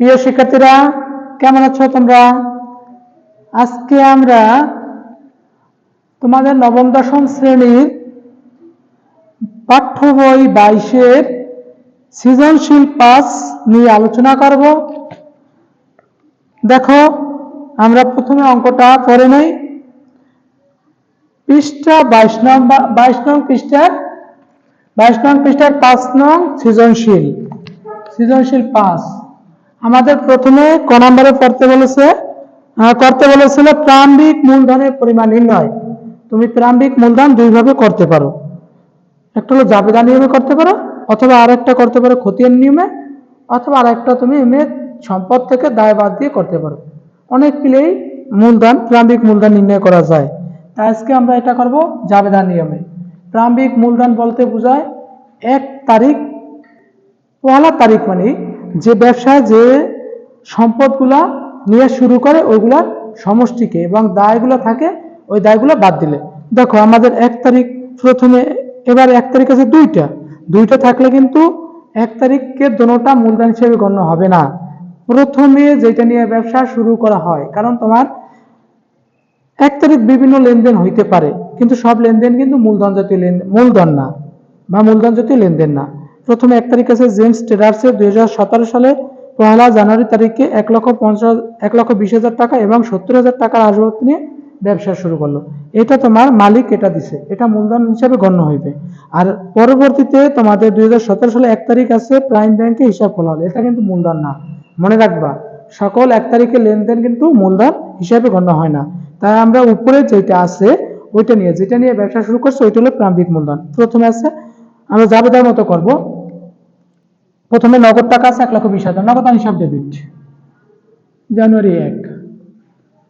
প্রিয় শিক্ষার্থীরা, কেমন আছো তোমরা? আজকে আমরা তোমাদের নবম, দশম শ্রেণির পাঠ্য বই বাইশের সৃজনশীল পাস নিয়ে আলোচনা করব। দেখো, আমরা প্রথমে অঙ্কটা করে নেই। পৃষ্ঠা বাইশ নং বাইশ নং পৃষ্ঠার, বাইশ নং পৃষ্ঠার পাঁচ নং সৃজনশীল সৃজনশীল পাস। আমাদের প্রথমে ক নম্বরে পড়তে বলেছে করতে বলেছিল প্রারম্ভিক মূলধনের পরিমাণ নির্ণয়। তুমি প্রারম্ভিক মূলধন দুইভাবে করতে পারো। একটা হলো জাবেদা নিয়মে করতে পারো, অথবা আরেকটা করতে পারো খতিয়ান নিয়মে, অথবা আরেকটা তুমি এমনি সম্পদ থেকে দায় বাদ দিয়ে করতে পারো। অনেক মিলেই মূলধন, প্রারম্ভিক মূলধন নির্ণয় করা যায়। তাই আজকে আমরা এটা করব জাবেদা নিয়মে। প্রারম্ভিক মূলধন বলতে বোঝায় এক তারিখ পহলা তারিখ মানে যে ব্যবসা, যে সম্পদগুলা নিয়ে শুরু করে ওইগুলার সমষ্টিকে এবং দায়গুলো থাকে, ওই দায়গুলো বাদ দিলে। দেখো, আমাদের এক তারিখ প্রথমে, এবার এক তারিখ আছে দুইটা। দুইটা থাকলে কিন্তু এক তারিখকে দোনোটা মূলধন হিসেবে গণ্য হবে না। প্রথমে যেটা নিয়ে ব্যবসা শুরু করা হয়, কারণ তোমার এক তারিখ বিভিন্ন লেনদেন হইতে পারে, কিন্তু সব লেনদেন কিন্তু মূলধন জাতীয় লেনদেন মূলধন না, বা মূলধন জাতীয় লেনদেন না। প্রথমে এক তারিখ আছে জেমস ট্রেডার্সের দুই সালে পয়লা জানুয়ারি তারিখে এক লক্ষ পঞ্চাশ, এক লক্ষ বিশ হাজার টাকা এবং সত্তর হাজার টাকার আসবাব নিয়ে ব্যবসা শুরু করল। এটা তোমার মালিক এটা দিছে। এটা মূলধন হিসাবে গণ্য হইবে। আর পরবর্তীতে তোমাদের দুই সালে এক তারিখ আছে প্রাইম ব্যাংকে হিসাব খোলা হলো। এটা কিন্তু মূলধন না। মনে রাখবা, সকল এক তারিখে লেনদেন কিন্তু মূলধন হিসাবে গণ্য হয় না। তাই আমরা উপরে যেটা আছে, ওইটা নিয়ে, যেটা নিয়ে ব্যবসা শুরু করছে, ওইটা হলো প্রারম্ভিক মূলধন। প্রথমে আছে আমরা জাবেদার মতো করব। প্রথমে নগদ টাকা আছে, এক লক্ষ বিশ হাজার। নগদ হিসাব ডেবিট জানুয়ারি এক।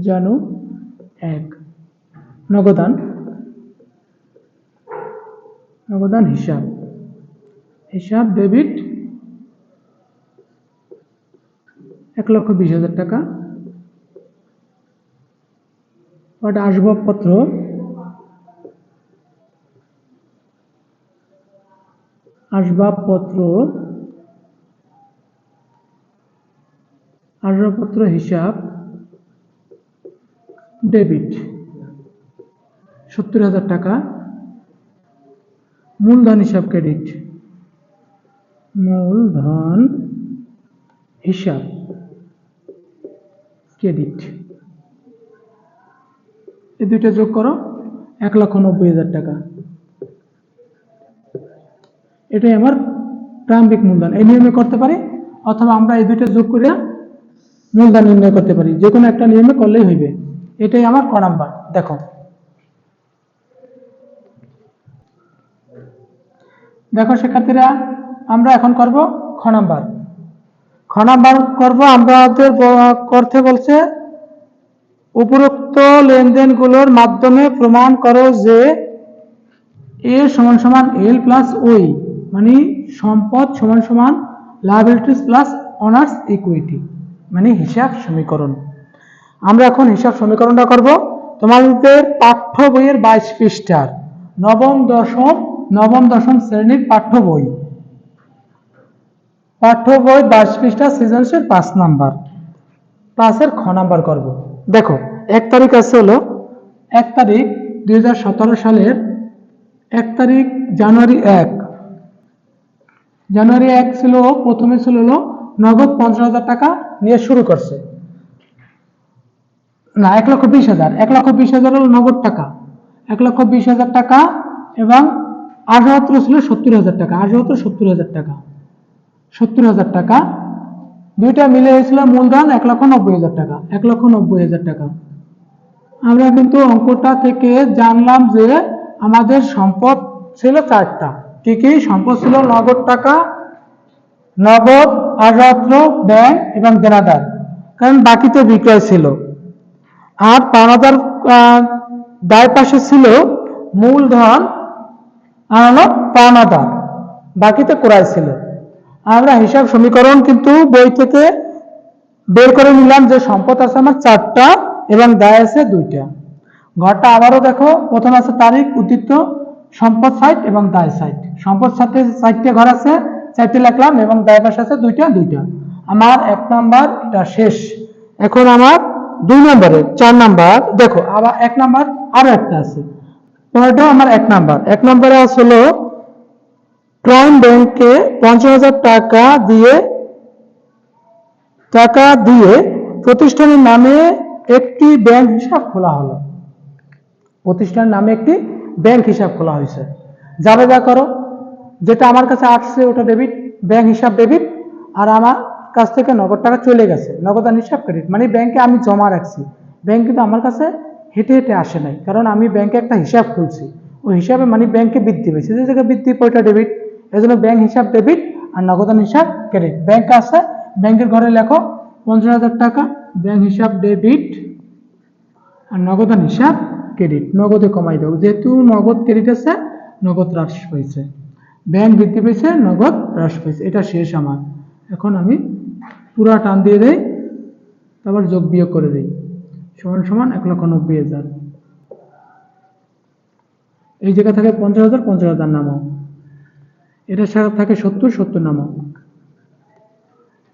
জানু এক। নগদান। নগদান হিসাব। হিসাব ডেবিট এক লক্ষ বিশ হাজার টাকা। আসবাবপত্র। আসবাবপত্র আসবাবপত্র হিসাব ডেবিট সত্তর হাজার টাকা, মূলধন হিসাব ক্রেডিট মূলধন হিসাব ক্রেডিট এই দুইটা যোগ করো, এক লক্ষ নব্বই হাজার টাকা। এটাই আমার প্রারম্ভিক মূলধন। এই নিয়মে করতে পারি অথবা আমরা এই দুইটা যোগ করে মূলধন নির্ণয় করতে পারি। যে কোনো একটা নিয়মে করলেই হইবে। এটাই আমার ক নাম্বার। দেখো। দেখো শিক্ষার্থীরা, আমরা এখন করব খ নাম্বার। খ নাম্বার করব, আমাদের করতে বলছে, উপরোক্ত লেনদেনগুলোর মাধ্যমে প্রমাণ করো যে এ সমান সমান এল প্লাস ওই। মানে সম্পদ সমান সমান লাইবিলিটিস প্লাস অনার্স ইকুইটি মানে হিসাব সমীকরণ। আমরা এখন হিসাব সমীকরণটা করব। তোমাদের পাঠ্য বইয়ের বাইশ পৃষ্ঠার নবম, দশম নবম, দশম শ্রেণির পাঠ্য বই। পাঠ্য বই বাইশ পৃষ্ঠা সৃজনশীল পাঁচ নাম্বার। ক্লাসের খ নাম্বার করব। দেখো, এক তারিখ আছে হলো এক তারিখ দুই হাজার সতেরো সালের এক তারিখ জানুয়ারি এক। জানুয়ারি এক ছিল, প্রথমে ছিল হলো নগদ পঞ্চাশ হাজার টাকা নিয়ে শুরু করছে। না, এক লক্ষ বিশ হাজার। এক লক্ষ বিশ হাজার হলো নগদ টাকা। এক লক্ষ বিশ হাজার টাকা এবং আসবাবপত্র ছিল সত্তর হাজার টাকা। আসবাবপত্র সত্তর হাজার টাকা। সত্তর হাজার টাকা। দুইটা মিলে হয়েছিল মূলধন এক লক্ষ নব্বই হাজার টাকা। এক লক্ষ নব্বই হাজার টাকা। আমরা কিন্তু অঙ্কটা থেকে জানলাম যে আমাদের সম্পদ ছিল চারটা। কি কি সম্পদ ছিল নগদ টাকা নগদ আসবাবপত্র ব্যাংক এবং দেনাদার কারণ বাকিতে বিক্রয় ছিল। আর পাওনাদার আহ, দায় পাশে ছিল মূলধন হলো পাওনাদার বাকিতে ক্রয় ছিল। আমরা হিসাব সমীকরণ কিন্তু বই থেকে বের করে নিলাম যে সম্পদ আছে আমার চারটা এবং দায় আছে দুইটা। ঘরটা আবারও দেখো প্রথম আছে তারিখ উদ্দীপ্ত সম্পদ সাইট এবং দায় সাইট সম্পদ সাথে চারটে ঘর আছে, চারটে লিখলাম এবং দায় পাশে আছে দুইটা দুইটা। আমার এক নাম্বার এটা শেষ। এখন আমার দুই নম্বরে চার নাম্বার দেখো, আবার এক নাম্বার আরও একটা আছে। পনেরোটাও আমার এক নাম্বার এক নম্বরে আসলে প্রাইম ব্যাংকে পঞ্চাশ হাজার টাকা দিয়ে টাকা দিয়ে প্রতিষ্ঠানের নামে একটি ব্যাংক হিসাব খোলা হলো। প্রতিষ্ঠানের নামে একটি ব্যাংক হিসাব খোলা হয়েছে। যাবে যা করো, যেটা আমার কাছে আসছে ওটা ডেবিট ব্যাংক হিসাব ডেবিট আর আমার কাছ থেকে নগদ টাকা চলে গেছে। নগদান হিসাব ক্রেডিট মানে ব্যাংকে আমি জমা রাখছি। ব্যাংক কিন্তু আমার কাছে হেঁটে হেঁটে আসে নাই, কারণ আমি ব্যাংকে একটা হিসাব খুলছি। ওই হিসাবে মানে ব্যাংকে বৃদ্ধি পেয়েছে। যে জায়গায় বৃদ্ধি ওইটা ডেবিট এই জন্য ব্যাংক হিসাব ডেবিট আর নগদান হিসাব ক্রেডিট ব্যাংক আছে, ব্যাংকের ঘরে লেখো, পঞ্চাশ হাজার টাকা, ব্যাংক হিসাব ডেবিট আর নগদান হিসাব ক্রেডিট নগদে কমাই দাও যেহেতু নগদ ক্রেডিট আছে, নগদ হ্রাস পেয়েছে ব্যাংক বৃদ্ধি পেয়েছে, নগদ হ্রাস পেয়েছে এটা শেষ আমার। এখন আমি পুরা টান দিয়ে দেই, তারপর যোগ বিয়োগ করে দিই। সমান সমান এক লক্ষ নব্বই হাজার। এই জায়গা থাকে পঞ্চাশ হাজার পঞ্চাশ হাজার নামাও। এটার সাথে থাকে সত্তর সত্তর নামাও।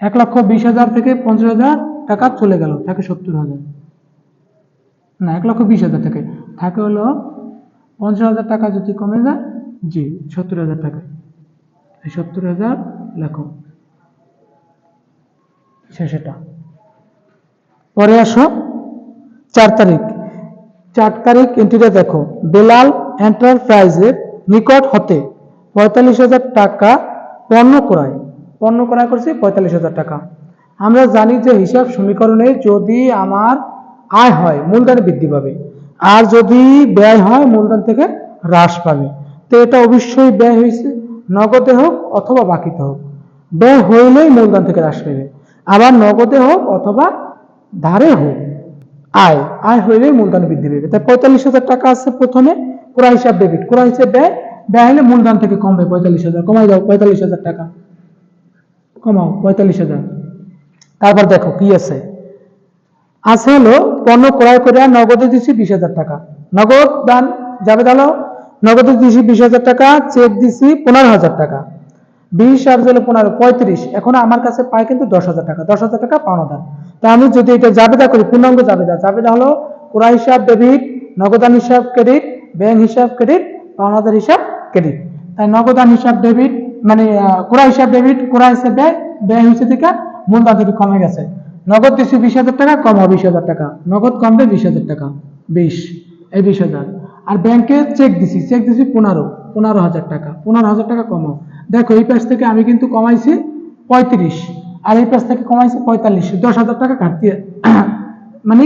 এক লক্ষ বিশ হাজার থেকে পঞ্চাশ হাজার টাকা চলে গেল, থাকে সত্তর হাজার। না, এক লক্ষ বিশ হাজার থেকে থাকে হলো পঞ্চাশ হাজার টাকা যদি কমে যায়, জি, সত্তর হাজার টাকা সত্তর হাজার লেখো। শেষেটা পরে আসো, চার তারিখ। চার তারিখ এন্ট্রিটা দেখো। বেলাল এন্টারপ্রাইজের নিকট হতে পঁয়তাল্লিশ হাজার টাকা পণ্য ক্রয়। পণ্য ক্রয় করছি পঁয়তাল্লিশ হাজার টাকা। আমরা জানি যে হিসাব সমীকরণে যদি আমার আয় হয়, মূলধন বৃদ্ধি পাবে। আর যদি ব্যয় হয়, মূলধন থেকে হ্রাস পাবে। তো এটা অবশ্যই ব্যয় হয়েছে, নগদে হোক অথবা বাকিতে হোক। ব্যয় হইলেই মূলধন থেকে হ্রাস পাবে। আবার নগদে হোক অথবা ধারে হোক, আয় আয় হইলেই মূলধন বৃদ্ধি পাবে। তাই পঁয়তাল্লিশ হাজার টাকা আছে প্রথমে কোরা হিসাব ডেবিট কোরা হিসাব ব্যয় ব্যয় হলে মূলধন থেকে কমবে পঁয়তাল্লিশ হাজার। কমাই দাও, পঁয়তাল্লিশ হাজার টাকা। কমাও, পঁয়তাল্লিশ হাজার। তারপর দেখো কি আছে। আছে হলো পণ্য ক্রয় করে নগদে দিছি বিশ হাজার টাকা। নগদ দান যাবে তাহলে? নগদে দিছি বিশ হাজার টাকা, চেক দিছি পনেরো হাজার টাকা। বিশ আর হলো পনেরো, পঁয়ত্রিশ। এখন আমার কাছে পায় কিন্তু দশ হাজার টাকা, দশ হাজার টাকা পাওনা দান। তা আমি যদি এটা জাবেদা করি, পূর্ণাঙ্গ জাবেদা জাবেদা হলো ক্রয় হিসাব ডেবিট, নগদান হিসাব ক্রেডিট, ব্যাংক হিসাব ক্রেডিট, পাওনাদার হিসাব ক্রেডিট। তাই নগদান হিসাব ডেবিট মানে ক্রয় হিসাব ডেবিট ক্রয় হিসাব ব্যয় ব্যয় হয়েছে থেকে মূলধন থেকে কমে গেছে নগদ দিচ্ছি বিশ হাজার টাকা, কম হবে বিশ হাজার টাকা। নগদ কমবে বিশ হাজার টাকা। বিশ, এই বিশ হাজার। আর ব্যাংকে চেক দিছি চেক দিছি পনেরো পনেরো হাজার টাকা, পনেরো হাজার টাকা কমাও। দেখো, এই পাশ থেকে আমি কিন্তু কমাইছি পঁয়ত্রিশ, আর এই পাশ থেকে কমাইছি পঁয়তাল্লিশ। দশ হাজার টাকা ঘাটতি মানে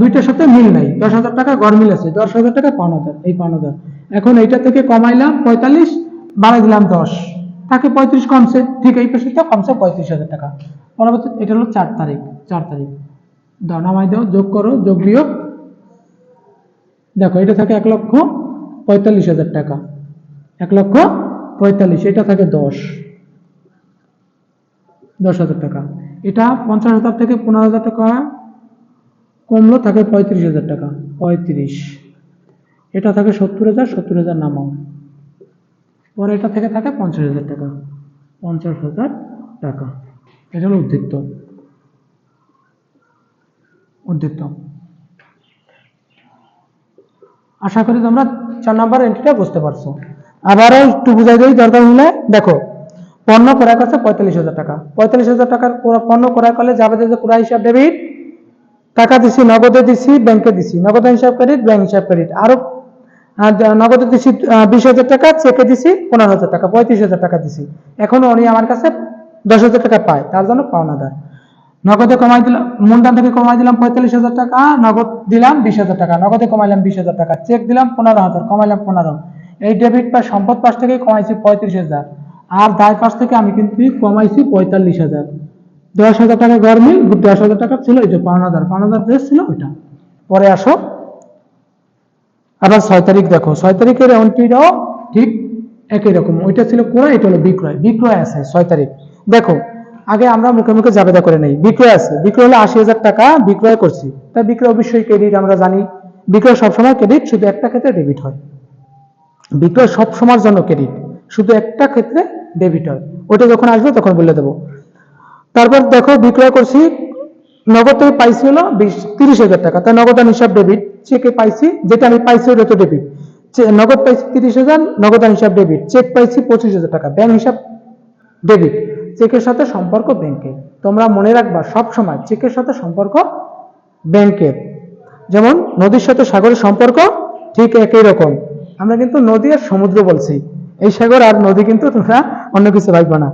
দুইটার সাথে মিল নাই। দশ হাজার টাকা গড় মিল আছে। দশ হাজার টাকা পাওনাদার এই পাওনাদার এখন এইটা থেকে কমাইলাম পঁয়তাল্লিশ, বাড়াই দিলাম দশ। তাকে পঁয়ত্রিশ কমছে ঠিক এই পাশে কমছে পঁয়ত্রিশ হাজার টাকা। পরবর্তী এটা হলো চার তারিখ চার তারিখ। দাও, নামাই দাও, যোগ করো, যোগ বিয়োগ দেখো, এটা থাকে এক লক্ষ পঁয়তাল্লিশ হাজার টাকা। এক লক্ষ পঁয়তাল্লিশ, এটা থাকে দশ। দশ হাজার টাকা। এটা পঞ্চাশ হাজার থেকে পনেরো হাজার টাকা কমলো থাকে পঁয়ত্রিশ হাজার টাকা, পঁয়ত্রিশ। এটা থাকে সত্তর হাজার সত্তর হাজার নামাও। পরে এটা থেকে থাকে পঞ্চাশ হাজার টাকা। পঞ্চাশ হাজার টাকা। এটা হলো উদ্বৃত্ত উদ্বৃত্ত আশা করি তোমরা চার নাম্বার এন্ট্রিটা বুঝতে পারছ। আবারও একটু বুঝাই দিই, দরকার হলে দেখো, পণ্য ক্রয় করছে পঁয়তাল্লিশ হাজার টাকা। পঁয়তাল্লিশ হাজার টাকার পণ্য ক্রয় করলে যাবে যে পুরা হিসাব ডেবিট টাকা দিছি, নগদে দিছি ব্যাংকে দিছি। নগদ হিসাব ক্রেডিট ব্যাংক হিসাব ক্রেডিট আরও নগদে দিছি বিশ হাজার টাকা, চেকে দিছি, পনেরো হাজার টাকা, পঁয়ত্রিশ হাজার টাকা দিছি। এখন উনি আমার কাছে দশ হাজার টাকা পায়, তার জন্য পাওনাদার নগদে কমাই দিলাম থেকে কমাই দিলাম পঁয়তাল্লিশ হাজার টাকা, নগদ দিলাম বিশ হাজার টাকা, নগদে কমাইলাম বিশ হাজার টাকা, চেক দিলাম পনেরো হাজার, কমাইলাম পনেরো। এই ডেবিট বা সম্পদ পাশ থেকে কমাইছি পঁয়ত্রিশ হাজার, আর দায় পাশ থেকে আমি কিন্তু কমাইছি পঁয়তাল্লিশ হাজার। দশ হাজার টাকা গরমিল দশ হাজার টাকা ছিল, এই যে পাওনাদার পাওনাদার ছিল ওইটা। পরে আসো। আবার ছয় তারিখ দেখো, ছয় তারিখের এন্ট্রিটাও ঠিক একই রকম। ওইটা ছিল ক্রয় এটা হলো বিক্রয়। বিক্রয় আছে ছয় তারিখ। দেখো, আগে আমরা মুখে মুখে জাবেদা করে নেই। বিক্রয় আছে। বিক্রয় হলো আশি হাজার টাকা বিক্রয় করছি। তাই বিক্রয় অবশ্যই ক্রেডিট আমরা জানি। বিক্রয় সবসময় ক্রেডিট শুধু একটা ক্ষেত্রে ডেবিট হয়। বিক্রয় সব সময়ের জন্য ক্রেডিট শুধু একটা ক্ষেত্রে ডেবিট হয়। ওটা যখন আসবে তখন বলে দেবো। তারপর দেখো, বিক্রয় করছি নগদ থেকে পাইছি হলো তিরিশ হাজার টাকা। তাই নগদ নগদান হিসাব ডেবিট চেকে পাইছি, যেটা আমি পাইছি ওটা তো ডেবিট নগদ পাইছি তিরিশ হাজার, নগদ নগদান হিসাব ডেবিট চেক পাইছি পঁচিশ হাজার টাকা ব্যাংক হিসাব ডেবিট চেকের সাথে সম্পর্ক ব্যাংকের তোমরা মনে রাখবা, সব সময় চেকের সাথে সম্পর্ক ব্যাংকের যেমন, নদীর সাথে সাগরের সম্পর্ক ঠিক একই রকম। আমরা কিন্তু নদী আর সমুদ্র বলছি। এই সাগর আর নদী কিন্তু তোমরা অন্য কিছু ভাববে না।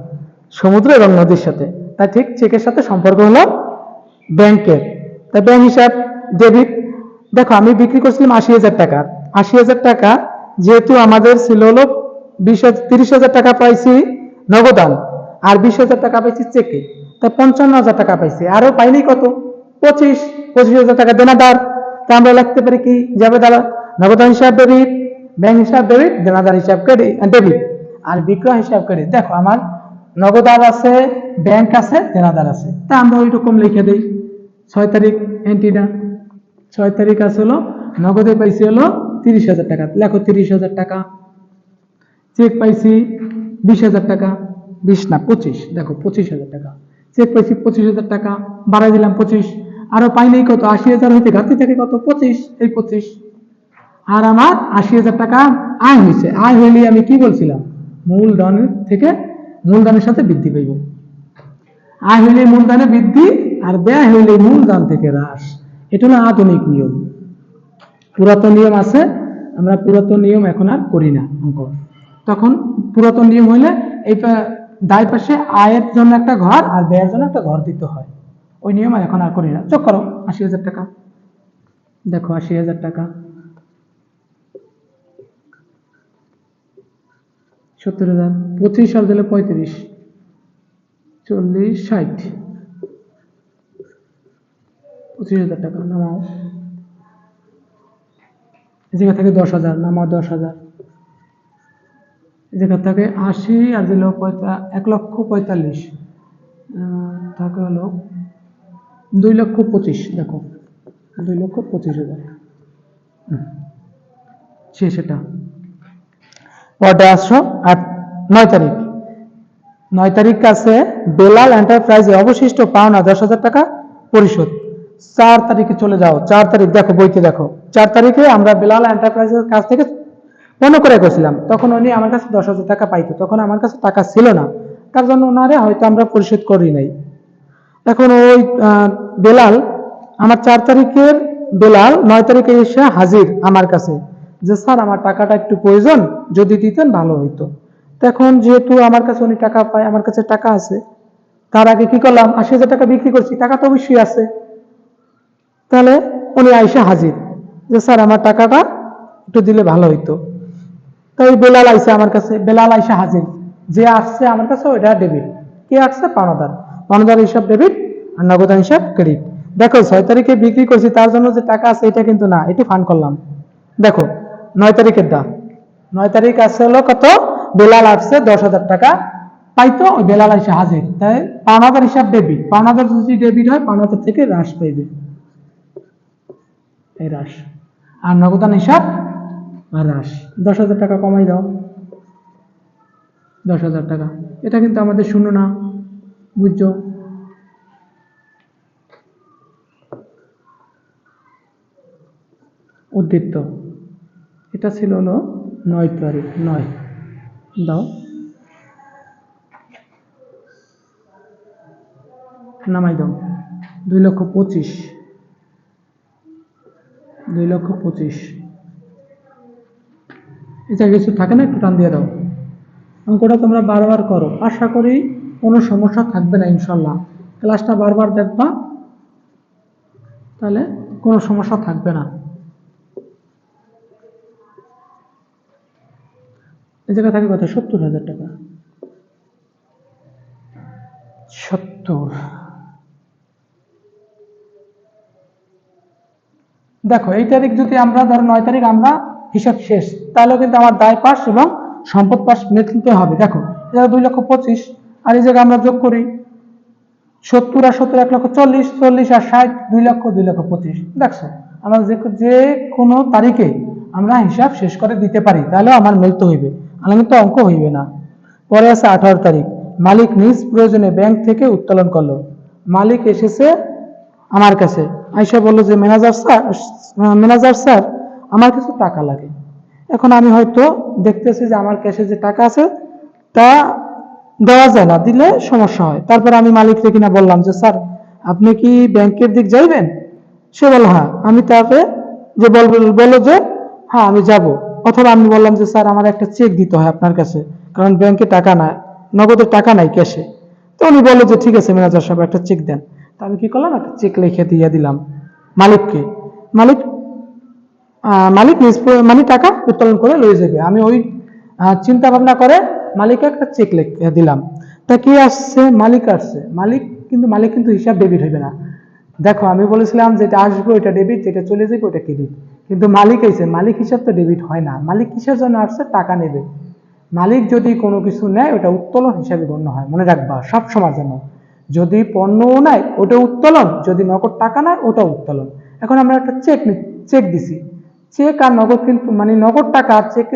সমুদ্র এবং নদীর সাথে। তাই ঠিক চেকের সাথে সম্পর্ক হলো ব্যাংকের। তা ব্যাংক হিসাব, ডেবিট, দেখো আমি বিক্রি করছিলাম আশি হাজার টাকা। আশি হাজার টাকা যেহেতু আমাদের ছিল হলো বিশ তিরিশ হাজার টাকা পাইছি নগদান আর বিশ হাজার টাকা পাইছি চেকে। তাই পঞ্চান্ন হাজার টাকা পাইছি আরও পাইনি কত? পঁচিশ পঁচিশ হাজার টাকা দেনাদার। তা আমরা লিখতে পারি কি? যাবে দাদা নগদান হিসাব, ডেবিট, ব্যাংক হিসাব, ডেবিট, দেনাদার হিসাব ক্রেডিট ডেবিট, আর বিক্রয় হিসাব, ক্রেডিট। দেখো আমার নগদার আছে ব্যাংক আছে, দেনাদার আছে। তা আমরা ওই রকম লিখে দিই। ছয় তারিখ এন্ট্রিটা ছয় তারিখ আছে হলো, নগদে পাইছি হলো তিরিশ হাজার টাকা। লেখো তিরিশ হাজার টাকা। চেক পাইছি বিশ হাজার টাকা। বিশ না, পঁচিশ। দেখো, পঁচিশ হাজার টাকা। চেক পাইছি পঁচিশ হাজার টাকা। বাড়াই দিলাম পঁচিশ। আরও পাইনি কত? আশি হাজার হইতে ঘাটতি থেকে কত? পঁচিশ, এই পঁচিশ। আর আমার আশি হাজার টাকা আয় হয়েছে আয় হইলে আমি কি বলছিলাম? মূলধনের থেকে মূলধনের সাথে বৃদ্ধি পাইব। আয় হইলে মূলধনে বৃদ্ধি আর ব্যয় হইলে মূলধন থেকে হ্রাস। এটা হলো আধুনিক নিয়ম। পুরাতন নিয়ম আছে, আমরা পুরাতন নিয়ম এখন আর করি না, অঙ্ক। তখন পুরাতন নিয়ম হইলে এই দায় পাশে আয়ের জন্য একটা ঘর আর ব্যয়ের জন্য একটা ঘর দিতে হয়। ওই নিয়ম এখন আর করি না। চোখ করো, আশি হাজার টাকা। দেখো, আশি হাজার টাকা। সত্তর হাজার। পঁচিশ সাল দিলে পঁয়ত্রিশ। চল্লিশ, ষাট। পঁচিশ হাজার টাকা, নামাও। এই জায়গা থেকে দশ হাজার, নামাও দশ হাজার। এই জায়গা থেকে আশি আর দিল এক লক্ষ পঁয়তাল্লিশ। থাকে হলো দুই লক্ষ পঁচিশ, দেখো। দুই লক্ষ পঁচিশ হাজার। শেষ এটা। পরে আসো আট, নয় তারিখ। নয় তারিখ আছে বেলাল এন্টারপ্রাইজে অবশিষ্ট পাওনা দশ হাজার টাকা পরিশোধ। চার তারিখে চলে যাও। চার তারিখ দেখো বইতে দেখো। চার তারিখে আমরা বেলাল এন্টারপ্রাইজের কাছ থেকে পণ্য করে গেছিলাম তখন উনি আমার কাছে দশ হাজার টাকা পাইতো। তখন আমার কাছে টাকা ছিল না। তার জন্য ওনারে হয়তো আমরা পরিশোধ করি নাই। এখন ওই বেলাল, আমার চার তারিখের বেলাল নয় তারিখে এসে হাজির আমার কাছে। যে, স্যার, আমার টাকাটা একটু প্রয়োজন। যদি দিতেন, ভালো হইতো। এখন যেহেতু আমার কাছে উনি টাকা পায়, আমার কাছে টাকা আছে, তার আগে কি করলাম? আশি হাজার টাকা বিক্রি করছি, টাকা তো অবশ্যই আছে। তাহলে উনি আইসা হাজির যে, স্যার, আমার টাকাটা একটু দিলে ভালো হইতো। তাই বেলাল আইসে আমার কাছে, বেলাল আইসা হাজির। যে আসছে আমার কাছে, ওইটা ডেবিট। কে আসছে? পাওনাদার পাওনাদার হিসাব ডেবিট আর নগদান হিসাব ক্রেডিট। দেখো, ছয় তারিখে বিক্রি করছি, তার জন্য যে টাকা আছে, এটা কিন্তু না, এটি ফান্ড করলাম। দেখো, নয় তারিখের দাম নয় তারিখ আসছে হলো কত? বেলাল আসছে, দশ হাজার টাকা পাইতো, ওই বেলাল আইসা হাজির। তাই পাওনাদার হিসাব ডেবিট। পাওনাদার যদি ডেবিট হয় পাওনাদার থেকে হ্রাস পাইবে। এই হ্রাস। আর নগদান হিসাব হ্রাস। দশ হাজার টাকা কমাই দাও। দশ হাজার টাকা। এটা কিন্তু আমাদের শূন্য না। বুঝছ? উদ্দীপ্ত। এটা ছিল হলো নয় তারিখ, নয়। দাও। নামাই দাও। দুই লক্ষ পঁচিশ। দুই লক্ষ পঁচিশ। এটা কিছু থাকে না? একটু টান দিয়ে দাও। অঙ্কটা তোমরা বারবার করো। আশা করি কোনো সমস্যা থাকবে না, ইনশাল্লাহ। ক্লাসটা বারবার দেখবা, তাহলে কোনো সমস্যা থাকবে না। এই জায়গা থাকে কত সত্তর হাজার টাকা। সত্তর। দেখো, এই তারিখ যদি আমরা, ধরো নয় তারিখ আমরা হিসাব শেষ তাহলে কিন্তু আমার দায় পাস এবং সম্পদ পাস মেটতে হবে। দেখো দুই লক্ষ পঁচিশ, আর এই জায়গায় আমরা যোগ করি সত্তর আর সত্তর এক লক্ষ চল্লিশ চল্লিশ আর ষাট, দুই লক্ষ দুই লক্ষ পঁচিশ। দেখছ, আমরা যে কোনো তারিখে আমরা হিসাব শেষ করে দিতে পারি তাহলে আমার মিলতে হইবে। কিন্তু অঙ্ক হইবে না। পরে আছে আঠারো তারিখ। মালিক নিজ প্রয়োজনে ব্যাংক থেকে উত্তোলন করল। মালিক এসেছে আমার কাছে। আইসা বলল যে, ম্যানেজার স্যার ম্যানেজার স্যার, আমার কিছু টাকা লাগে। এখন আমি হয়তো দেখতেছি যে আমার ক্যাশে যে টাকা আছে, তা দেওয়া যায় না, দিলে সমস্যা হয়। তারপর আমি মালিককে কিনা বললাম যে, স্যার, আপনি কি ব্যাংকের দিক যাইবেন? সে বলল হ্যাঁ। আমি তাকে যে বল, বলল যে হ্যাঁ আমি যাব। অথবা আমি বললাম যে, স্যার, আমার একটা চেক দিতে হয় আপনার কাছে, কারণ ব্যাংকে টাকা নাই নগদের টাকা নাই ক্যাশে তো উনি বলল যে, ঠিক আছে ম্যানেজার সাহেব, একটা চেক দেন। তো আমি কি করলাম? একটা চেক লিখে দিয়ে দিলাম মালিককে। মালিক মালিক নিজ মানে টাকা উত্তোলন করে লয়ে যাবে। আমি ওই চিন্তা ভাবনা করে মালিককে একটা চেক লিখে দিলাম। তা কি আসছে? মালিক আসছে। মালিক কিন্তু মালিক কিন্তু হিসাব ডেবিট হইবে না। দেখো, আমি বলেছিলাম যেটা আসবে, ওইটা ডেবিট যেটা চলে যাবে, ওইটা ক্রেডিট কিন্তু মালিক এসে মালিক হিসাব তো ডেবিট হয় না। মালিক কিসের জন্য আসছে? টাকা নেবে। মালিক যদি কোনো কিছু নেয়, ওটা উত্তোলন হিসাবে গণ্য হয়। মনে রাখবা, সব সময় জন্য। যদি পণ্যও নেয় ওটা উত্তোলন। যদি নগদ টাকা নেয় ওটা উত্তোলন। এখন আমরা একটা চেক চেক দিছি। চেক আর নগদ কিন্তু মানে নগদ টাকা আর চেক